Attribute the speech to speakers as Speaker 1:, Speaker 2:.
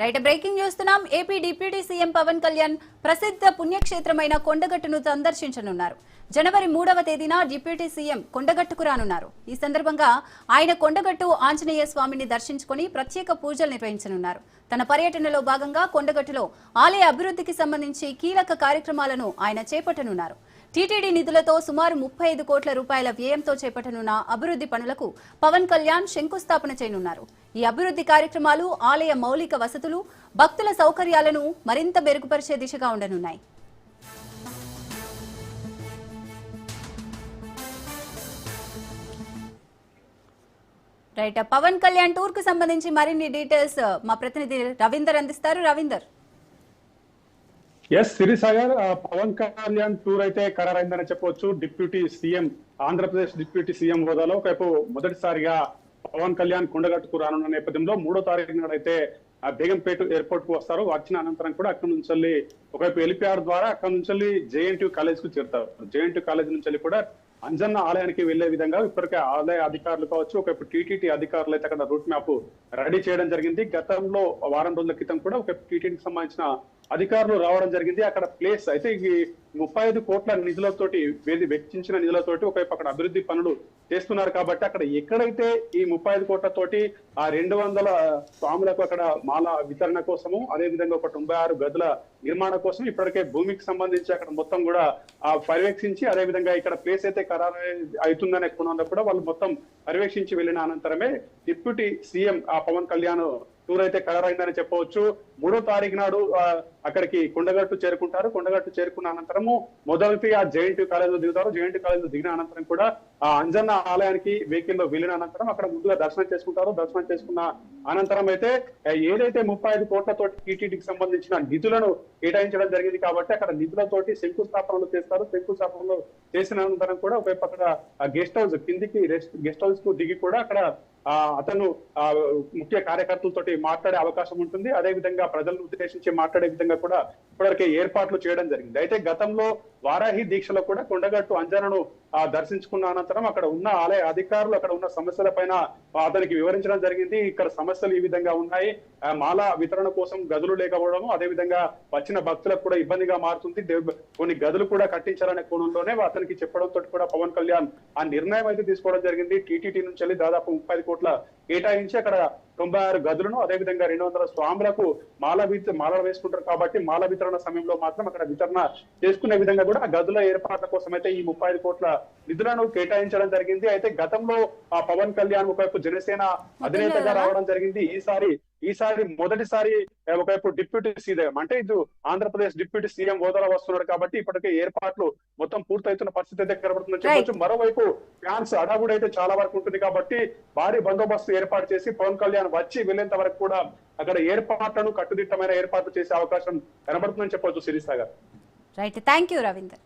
Speaker 1: Right breaking చూస్తున్నాం AP deputy CM Pawan Kalyan ప్రసిద్ధ పుణ్యక్షేత్రమైన కొండగట్టును సందర్శించనున్నారు. జనవరి మూడవ తేదీన డిప్యూటీ సీఎం కొండగట్టుకు రానున్నారు. ఈ సందర్భంగా ఆయన కొండగట్టు ఆంజనేయ స్వామిని దర్శించుకుని ప్రత్యేక పూజలు నిర్వహించనున్నారు. తన పర్యటనలో భాగంగా కొండగట్టులో ఆలయ అభివృద్ధికి సంబంధించి కీలక కార్యక్రమాలను ఆయన చేపట్టనున్నారు. టీటీడీ నిధులతో సుమారు ముప్పై ఐదు కోట్ల రూపాయల వ్యయంతో చేపట్టనున్న అభివృద్ధి పనులకు పవన్ కళ్యాణ్ శంకుస్థాపన చేయనున్నారు. ఈ అభివృద్ధి కార్యక్రమాలు ఆలయ మౌలిక వసతులు భక్తుల సౌకర్యాలను మరింత మెరుగుపరిచే దిశగా ఉండనున్నాయి. రైట్ పవన్ కళ్యాణ్ టూర్కు సంబంధించి మరిన్ని డీటెయిల్స్ మా ప్రతినిధి రవీందర్ అందిస్తారు. రవీందర్.
Speaker 2: ఎస్ సిరిసాగర్ పవన్ కళ్యాణ్ టూర్ అయితే ఖరారైందని చెప్పవచ్చు. Deputy CM Andhra Pradesh deputy CM హోదాలో ఒకవైపు మొదటిసారిగా పవన్ కళ్యాణ్ కొండగట్టుకు రానున్న నేపథ్యంలో మూడో తారీఖు నాడైతే ఆ బేగంపేట ఎయిర్పోర్ట్కు వస్తారు. వచ్చిన అనంతరం కూడా అక్కడి నుంచి వెళ్ళి ఒకవైపు ఎల్పిఆర్ ద్వారా అక్కడి నుంచి వెళ్ళి జేఎన్టీ కాలేజ్కు చేరుతారు. జేఎన్టీ కాలేజ్ నుంచి వెళ్ళి కూడా అంజన్న ఆలయానికి వెళ్ళే విధంగా ఇప్పటికే ఆలయ అధికారులు కావచ్చు ఒకవైపు టీటీటీ అధికారులు అయితే అక్కడ రూట్ మ్యాప్ రెడీ చేయడం జరిగింది. గతంలో వారం రోజుల క్రితం కూడా ఒక టీటీడీకి సంబంధించిన అధికారులు రావడం జరిగింది. అక్కడ ప్లేస్ అయితే ఈ ముప్పై ఐదు కోట్ల నిధులతోటి వేది వెచ్చించిన నిధులతోటి ఒకవైపు అక్కడ అభివృద్ధి పనులు చేస్తున్నారు కాబట్టి అక్కడ ఎక్కడైతే ఈ ముప్పై ఐదు కోట్లతోటి ఆ రెండు వందల స్వాములకు అక్కడ మాల వితరణ కోసము అదేవిధంగా ఒక తొంభై ఆరు గదుల నిర్మాణ కోసం ఇప్పటికే భూమికి సంబంధించి అక్కడ మొత్తం కూడా ఆ పర్యవేక్షించి అదేవిధంగా ఇక్కడ ప్లేస్ అయితే ఖరారు అవుతుందనే కోణంలో కూడా వాళ్ళు మొత్తం పర్యవేక్షించి వెళ్ళిన అనంతరమే డిప్యూటీ సీఎం ఆ పవన్ కళ్యాణ్ టూర్ అయితే ఖరారైందని చెప్పవచ్చు. మూడో తారీఖు నాడు అక్కడికి కొండగట్టు చేరుకుంటారు. కొండగట్టు చేరుకున్న అనంతరము మొదటి ఆ జేఎన్టీ కాలేజ్లో దిగుతారు. జేఎన్టీ కాలేజ్లో దిగిన అనంతరం కూడా ఆ అంజన్న ఆలయానికి వెహికల్లో వెళ్ళిన అనంతరం అక్కడ ముందుగా దర్శనం చేసుకుంటారు. దర్శనం చేసుకున్న అనంతరం అయితే ఏదైతే ముప్పై ఐదు కోట్లతో టీటీడీకి సంబంధించిన నిధులను కేటాయించడం జరిగింది కాబట్టి అక్కడ నిధులతోటి శంకుస్థాపనలు చేస్తారు. శంకుస్థాపనలు చేసిన అనంతరం కూడా ఒకవైపు అక్కడ గెస్ట్ హౌస్ కిందికి గెస్ట్ హౌస్కు దిగి కూడా అక్కడ ఆ అతను ఆ ముఖ్య కార్యకర్తలతోటి మాట్లాడే అవకాశం ఉంటుంది. అదే విధంగా ప్రజలను ఉద్దేశించి మాట్లాడే విధంగా కూడా ఇప్పటివరకు ఏర్పాట్లు చేయడం జరిగింది. అయితే గతంలో వారాహి దీక్షలో కూడా కొండగట్టు అంజనను దర్శించుకున్న అనంతరం అక్కడ ఉన్న ఆలయ అధికారులు అక్కడ ఉన్న సమస్యల పైన అతనికి వివరించడం జరిగింది. ఇక్కడ సమస్యలు ఈ విధంగా ఉన్నాయి. మాల వితరణ కోసం గదులు లేకపోవడం అదే విధంగా వచ్చిన భక్తులకు కూడా ఇబ్బందిగా మారుతుంది. కొన్ని గదులు కూడా కట్టించాలనే కోణంలోనే అతనికి చెప్పడంతో కూడా పవన్ కళ్యాణ్ ఆ నిర్ణయం అయితే తీసుకోవడం జరిగింది. టీటీటీ నుంచి వెళ్ళి దాదాపు ముప్పై కోట్ల కేటాయించి అక్కడ తొంభై ఆరు గదులను అదే విధంగా రెండు వందల స్వాములకు మాల మాలలు మాల వేసుకుంటారు కాబట్టి మాల వితరణ సమయంలో మాత్రం అక్కడ వితరణ చేసుకునే విధంగా కూడా గదుల ఏర్పాట్ల కోసం అయితే ఈ ముప్పై ఐదు కోట్ల నిధులను కేటాయించడం జరిగింది. అయితే గతంలో ఆ పవన్ కళ్యాణ్ ఒకవైపు జనసేన అధినేతగా రావడం జరిగింది. ఈసారి ఈసారి మొదటిసారి ఒకవైపు డిప్యూటీ సీఎం అంటే ఇది ఆంధ్రప్రదేశ్ డిప్యూటీ సీఎం హోదాలో వస్తున్నాడు కాబట్టి ఇప్పటికే ఏర్పాట్లు మొత్తం పూర్తవుతున్న పరిస్థితి అయితే కనబడుతుందని చెప్పొచ్చు. మరోవైపు ఫ్యాన్స్ అడాగుడు అయితే చాలా వరకు ఉంటుంది కాబట్టి భారీ బందోబస్తు ఏర్పాటు చేసి పవన్ కళ్యాణ్ వచ్చి వెళ్ళేంత వరకు కూడా అక్కడ ఏర్పాట్లను కట్టుదిట్టమైన ఏర్పాట్లు చేసే అవకాశం కనబడుతుందని చెప్పొచ్చు Sirisagar
Speaker 1: right thank you Ravinder.